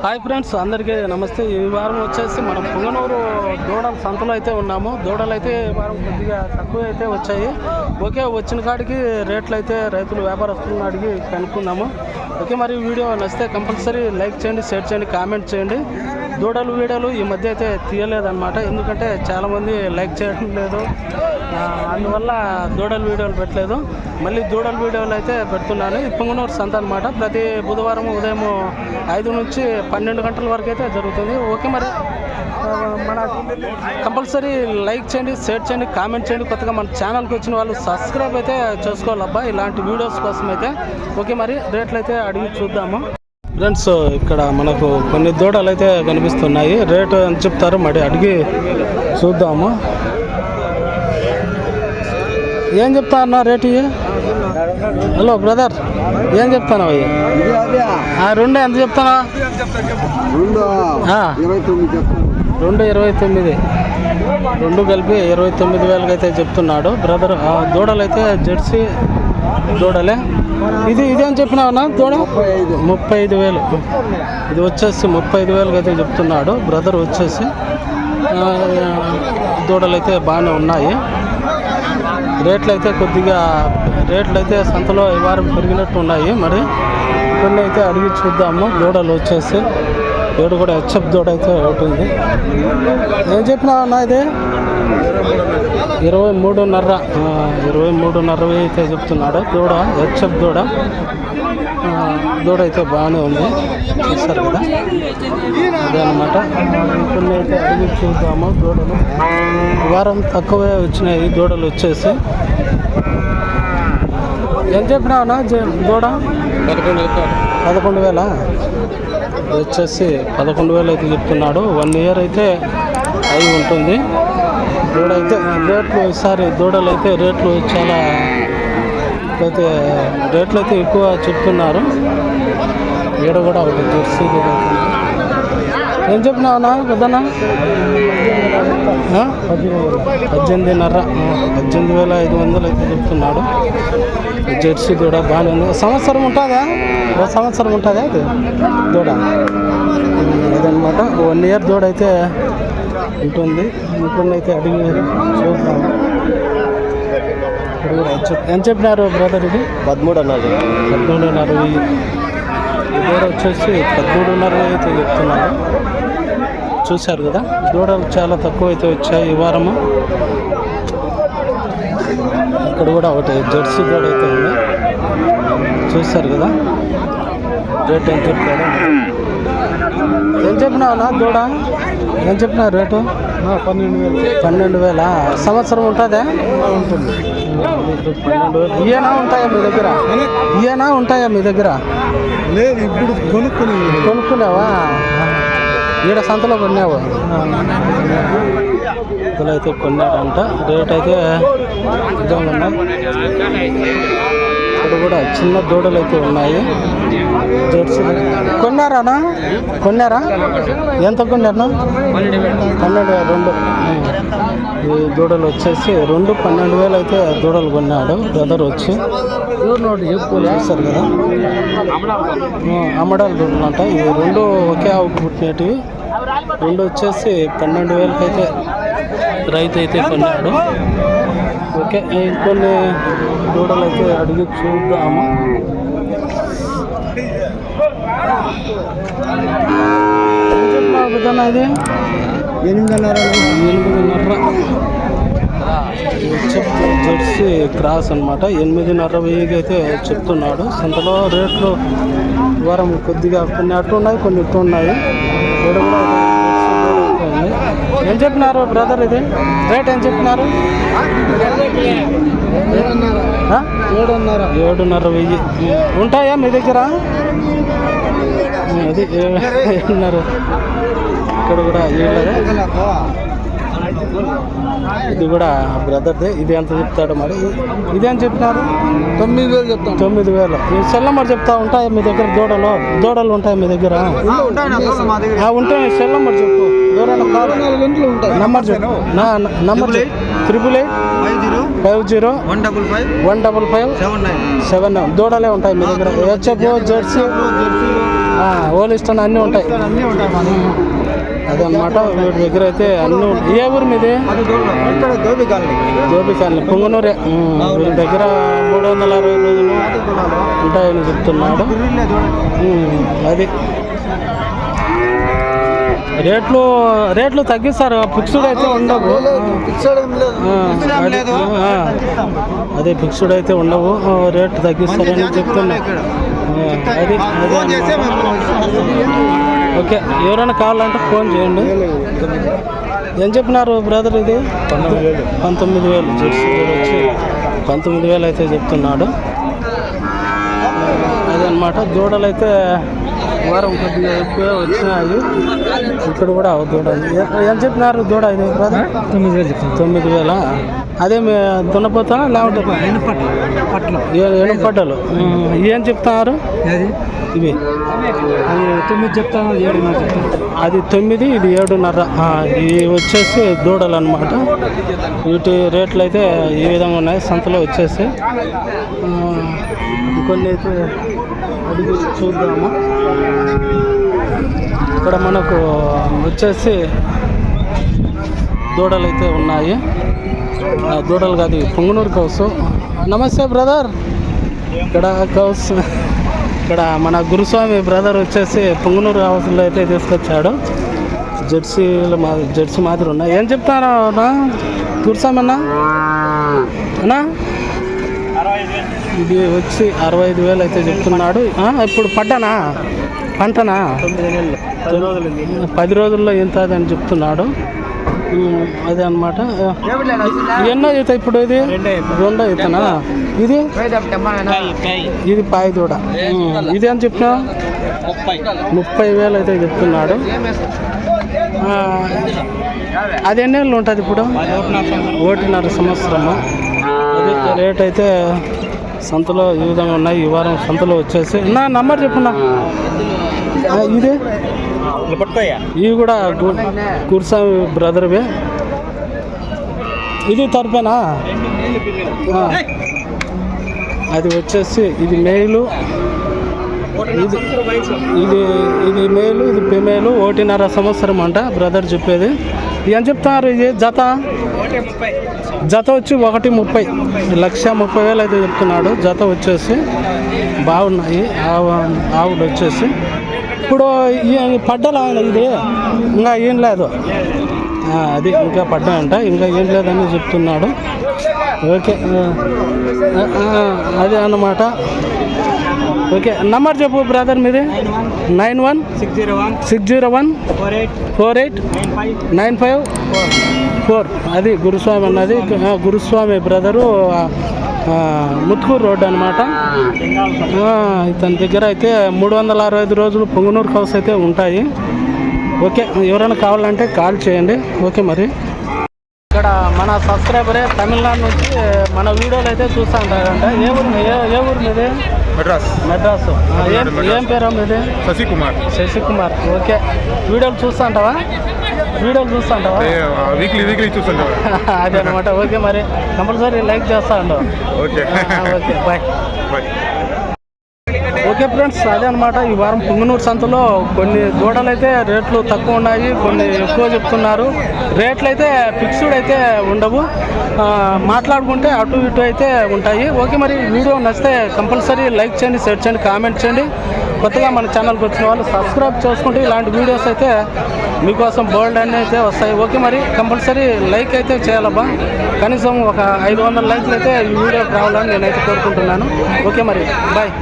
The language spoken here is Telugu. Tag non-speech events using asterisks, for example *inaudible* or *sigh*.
హాయ్ ఫ్రెండ్స్ అందరికీ నమస్తే. ఈ వారం వచ్చేసి మనం పుంగనూరు దూడల సంతలో అయితే ఉన్నాము. దూడలు అయితే ఈ వారం కొద్దిగా తక్కువ అయితే వచ్చాయి. ఓకే వచ్చిన కాడికి రేట్లు అయితే రైతులు వ్యాపారస్తులను అడిగి కనుక్కుందాము. ఓకే మరి వీడియో నచ్చితే కంపల్సరీ లైక్ చేయండి షేర్ చేయండి కామెంట్ చేయండి. దూడలు వీడియోలు ఈ మధ్య అయితే తీయలేదన్నమాట. ఎందుకంటే చాలామంది లైక్ చేయడం లేదు. అందువల్ల దూడలు వీడియోలు పెట్టలేదు. మళ్ళీ దూడలు వీడియోలు అయితే పెడుతున్నాను. ఈ సంత అనమాట ప్రతి బుధవారం ఉదయం ఐదు నుంచి పన్నెండు గంటల వరకు అయితే జరుగుతుంది. ఓకే మరి. మన కంపల్సరీ లైక్ చేయండి షేర్ చేయండి కామెంట్ చేయండి. కొత్తగా మన ఛానల్కి వచ్చిన వాళ్ళు సబ్స్క్రైబ్ అయితే చేసుకోవాలబ్బా. ఇలాంటి వీడియోస్ కోసం అయితే. ఓకే మరి. రేట్లు అయితే అడిగి చూద్దాము. ఫ్రెండ్స్ ఇక్కడ మనకు కొన్ని దూడలు అయితే కనిపిస్తున్నాయి. రేటు ఎంత చెప్తారో మరి అడిగి చూద్దాము. ఏం చెప్తా అన్న రేటు? హలో బ్రదర్ ఏం చెప్తాను? అవి ఆ, రెండు ఎంత చెప్తానా. రెండు ఇరవై తొమ్మిది. రెండు కలిపి ఇరవై తొమ్మిది వేలకి అయితే చెప్తున్నాడు. బ్రదర్ ఆ, దూడలు అయితే జెర్సీ దూడలే. ఇది ఇదేం చెప్పినావునా దూడ? ముప్పై ఐదు వేలు. ఇది వచ్చేసి ముప్పై ఐదు వేలకి అయితే చెప్తున్నాడు. బ్రదర్ వచ్చేసి దూడలు అయితే బాగానే ఉన్నాయి. రేట్లు అయితే కొద్దిగా రేట్లు అయితే సంతలో ఈ వారం పెరిగినట్టు ఉన్నాయి. మరి కొన్ని అయితే అడిగి చూద్దాము. దూడలు వచ్చేసి ఏడు కూడా హెచ్ఎఫ్ దూడ అయితే ఒకటి ఉంది. ఏం చెప్పినావు అన్న ఇది? ఇరవై మూడున్నర ఇరవై మూడున్నర అయితే చెప్తున్నాడు. దూడ హెచ్ఎఫ్ దూడ దూడ అయితే బాగానే ఉంది. చూస్తారు కదా? అదే అనమాట కొన్ని అయితే అడిగి చూద్దాము దూడలు వారం తక్కువే వచ్చినాయి దూడలు వచ్చేసి. ఏం చెప్పినావునా దూడ పదకొండు పదకొండు వేల? వచ్చేసి పదకొండు వేలు అయితే చెప్తున్నాడు. వన్ ఇయర్ అయితే అయి ఉంటుంది. దూడ అయితే రేట్లు ఈసారి దూడలు అయితే రేట్లు చాలా అయితే రేట్లు అయితే ఎక్కువ చెప్తున్నారు. ఈడ కూడా ఒకటి జెర్సీ ఏం చెప్పినావునా పెద్దనా ఆ? పద్దెనిమిదిన్నర పద్దెనిమిది వేల ఐదు వందలు అయితే చెప్తున్నాడు. జెర్సీ దూడ బాగానే ఉంది. సంవత్సరం ఉంటుందా? ఒక సంవత్సరం ఉంటుందా అది దూడ? ఉమ్, అదనమాట వన్ ఇయర్ దూడ అయితే ఉంటుంది. ఇంకొన్ని అయితే అడిగి చూద్దాం. ఇప్పుడు కూడా చెప్- ఎంత చెప్పినారు బ్రదర్ ఇది? పదమూడు పదమూడున్నర ఈ దూడ వచ్చేసి పదమూడున్నర అయితే చెప్తున్నారు చూశారు కదా? దూడలు చాలా తక్కువ అయితే వచ్చాయి ఈ వారము. ఇక్కడ కూడా ఒకటి జెర్సీ దూడ అయితే ఉంది. చూశారు కదా? రేట్ ఎంత చెప్తారు ఏం చెప్పినావునా దూడ ఏం చెప్పినా రేటు? పన్నెండు వేలు. పన్నెండు వేల? సంవత్సరం ఉంటుందా? ఉంటుంది. ఇయేనా ఉంటాయా మీ దగ్గర? ఇయేనా ఉంటాయా మీ దగ్గర? లేదు ఇప్పుడు కొనుక్కుని కొనుక్కున్నావా ఈడ సంతలో కొన్నావు? ఇందులో అయితే కొన్నాడంట. రేట్ అయితే ఉన్నాయి ఇక్కడ కూడా చిన్న దూడలు అయితే ఉన్నాయి. జెర్సీ. కొన్నారానా? కొన్నారా? ఎంత కొన్నారా? పన్నెండు వేలు రెండు. ఈ దూడలు వచ్చేసి రెండు పన్నెండు వేలు అయితే దూడలు కొన్నాడు. బ్రదర్ వచ్చి చూస్తారు కదా? ఆ, అమ్మడాలు దూడలు అంట. ఇవి రెండు ఒకే ఆవు పుట్టినటివి. రెండు వచ్చేసి పన్నెండు వేలకి అయితే రైతు అయితే కొన్నాడు. ఓకే ఇంకొన్ని దూడలు అయితే అడిగి చూద్దాము. ఇది ఎనిమిదిన్నర ఎనిమిదిన్నర చెప్తూ జెర్సీ క్రాస్ అనమాట ఎనిమిదిన్నర వెయ్యికి అయితే చెప్తున్నాడు. సంతలో రేట్లు వారం కొద్దిగా కొన్ని అటు ఉన్నాయి కొన్ని ఇటు ఉన్నాయి. ఏం చెప్పినారు బ్రదర్ ఇది? రేట్ ఏం చెప్పినారు? ఏడున్నర. ఏడున్నర వెయ్యి. ఉంటాయా మీ దగ్గర? అది ఏడున్నర ఇక్కడ కూడా ఇది కూడా బ్రదర్దే. ఇది ఎంత చెప్తాడు మరి. ఇది ఎంత చెప్పినారు? తొమ్మిది వేలు చెప్తాను తొమ్మిది వేలు. సెల్ నెంబర్ చెప్తా ఉంటాయి మీ దగ్గర? దూడలు. దూడలు ఉంటాయి మీ దగ్గర? ఉంటాయి సెల్ నెంబర్ చెప్పు. ఉంటాయి. నంబర్ చెప్పు. నా number triple eight five zero five zero one double five one double five seven nine seven దూడలే ఉంటాయి మీ దగ్గర. హెచ్ఎఫ్ జెర్సీ ఓలిస్టన్ అన్నీ ఉంటాయి. అన్నీ. అదనమాట వీటి దగ్గర అయితే అన్నీ ఉంటాయి. ఏ ఊరు మీది? దోబి కాలనీ. జోబి కాలనీ పొంగనూరే. వీళ్ళ దగ్గర మూడు వందల అరవై రోజులు. ఉంటాయని చెప్తున్నాడు. అది. రేట్లు రేట్లు తగ్గిస్తారు ఫిక్స్డ్ అయితే ఉండవు. అది- లేదు. ఆ, అదే ఫిక్స్డ్ అయితే ఉండవు రేట్ తగ్గిస్తారని చెప్తున్నా. అది. ఓకే ఎవరైనా కావాలంటే ఫోన్ చేయండి. ఏం చెప్పినారు బ్రదర్ ఇది? పంతొమ్మిది వేలు. వచ్చి పంతొమ్మిది వేలు అయితే చెప్తున్నాడు. అదనమాట దూడలు అయితే వారం కొద్దిగా ఎక్కువ వచ్చినాయి. ఇక్కడ కూడా దూడ ఏం చెప్పినారు దూడ ఇది? తొమ్మిది వేలు చెప్తాను తొమ్మిది వేల? అదే మీ దున్నపోతా లేకుంటే పట్ల పట్ల. ఏ- చెప్తున్నారు ఇవి. అది తొమ్మిది చెప్తాను ఏడున్నర అది తొమ్మిది ఇది ఏడున్నర. ఇవి వచ్చేసి దూడలు అనమాట వీటి రేట్లు అయితే ఈ విధంగా ఉన్నాయి. సంతలో వచ్చేసి ఆ, ఇంకొన్ని అయితే అడిగి చూద్దాము ఇక్కడ మనకు వచ్చేసి దూడలు అయితే ఉన్నాయి. దూడలు కాదు పొంగునూరు కౌసు. నమస్తే బ్రదర్. ఇక్కడ కౌస్. ఇక్కడ మన గురుస్వామి బ్రదర్ వచ్చేసి పొంగునూరు హౌస్లో అయితే తీసుకొచ్చాడు. జెర్సీలు మా జెర్సీ మాదిరి ఉన్నాయి. ఏం చెప్తారా గురుస్వామి అన్నా అన్నా? ఇది వచ్చి అరవై ఐదు వేలు అయితే చెప్తున్నాడు. ఇప్పుడు పడ్డానా? పంటనా? పది రోజుల్లో ఎంత అని చెప్తున్నాడు. అదే అనమాట ఎన్నో ఈత ఇప్పుడు ఇది? రెండో ఈతనా ఇది? ఇది పాయి దూడ ఇది అని చెప్పినా? ముప్పై వేలు అయితే చెప్తున్నాడు. అది ఎన్ని ఉంటుంది ఇప్పుడు? ఒకటిన్నర సంవత్సరము. రేట్ అయితే సంతలో ఈ విధంగా ఉన్నాయి. ఈ వారం సంతలో వచ్చేసి నా నంబర్ చెప్పున్నా. ఇది? ఇవి కూడా గురుస్వామి బ్రదర్వే. ఇది తరపేనా. అది వచ్చేసి ఇది మేలు ఇది ఇది ఇది మేలు ఇది ఫిమేలు ఒకటిన్నర సంవత్సరం అంట బ్రదర్ చెప్పేది. ఏం చెప్తున్నారు ఇది? జత? జత వచ్చి ఒకటి ముప్పై. లక్ష ముప్పై వేలు అయితే చెప్తున్నాడు. జత వచ్చేసి బాగున్నాయి. ఆవు ఆవులు వచ్చేసి. ఇప్పుడు ఈ పడ్డలు ఆయన ఇది? ఇంకా ఏం లేదు. అది ఇంకా పడ్డాయంట ఇంకా ఏం లేదని చెప్తున్నాడు. ఓకే. అది అదే అన్నమాట. ఓకే నంబర్ చెప్పు బ్రదర్ మీది? Nine one six zero one six zero one four eight four eight nine five four. అది గురుస్వామి అన్నది. గురుస్వామి. బ్రదరు ముత్కూరు రోడ్ అనమాట ఇతని దగ్గర అయితే మూడు వందల అరవై ఐదు రోజులు పొంగునూరు హౌస్ అయితే ఉంటాయి. ఓకే ఎవరైనా కావాలంటే కాల్ చేయండి. ఓకే మరి. ఇక్కడ మన సబ్స్క్రైబరే తమిళనాడు నుంచి మన వీడియోలు అయితే చూస్తూ ఉంటారంట ఏ ఊరు ఏ ఊరు మీది? మెడ్రాస్. మెడ్రాస్. ఏం పేరు మీది? శశికుమార్. శశికుమార్. ఓకే. వీడియోలు చూస్తూ ఉంటావా? వీడియోలు చూస్తూ ఉంటావా? వీక్లీ వీక్లీ చూస్తుంటాం అదే అనమాట ఓకే మరి. కంపల్సరీ లైక్ చేస్తా ఉండు okay. Okay. *laughs* Bye. Bye. Okay friends అదే అనమాట ఈ వారం పుంగనూరు సంతలో కొన్ని దూడలు అయితే రేట్లు తక్కువ ఉన్నాయి కొన్ని ఎక్కువ చెప్తున్నారు. రేట్లు అయితే ఫిక్స్డ్ అయితే ఉండవు. మాట్లాడుకుంటే అటు ఇటు అయితే ఉంటాయి. ఓకే మరి వీడియో నచ్చితే కంపల్సరీ లైక్ చేయండి షేర్ చేయండి కామెంట్ చేయండి. కొత్తగా మన ఛానల్కి వచ్చిన వాళ్ళు సబ్స్క్రైబ్ చేసుకుంటే ఇలాంటి వీడియోస్ అయితే మీకోసం బోల్డ్ అన్నీ అయితే వస్తాయి. ఓకే మరి కంపల్సరీ లైక్ అయితే చేయాలబ్బా. కనీసం ఒక ఐదు వందల లైక్లు అయితే ఈ వీడియోకి రావాలని నేనైతే కోరుకుంటున్నాను. ఓకే మరి బాయ్.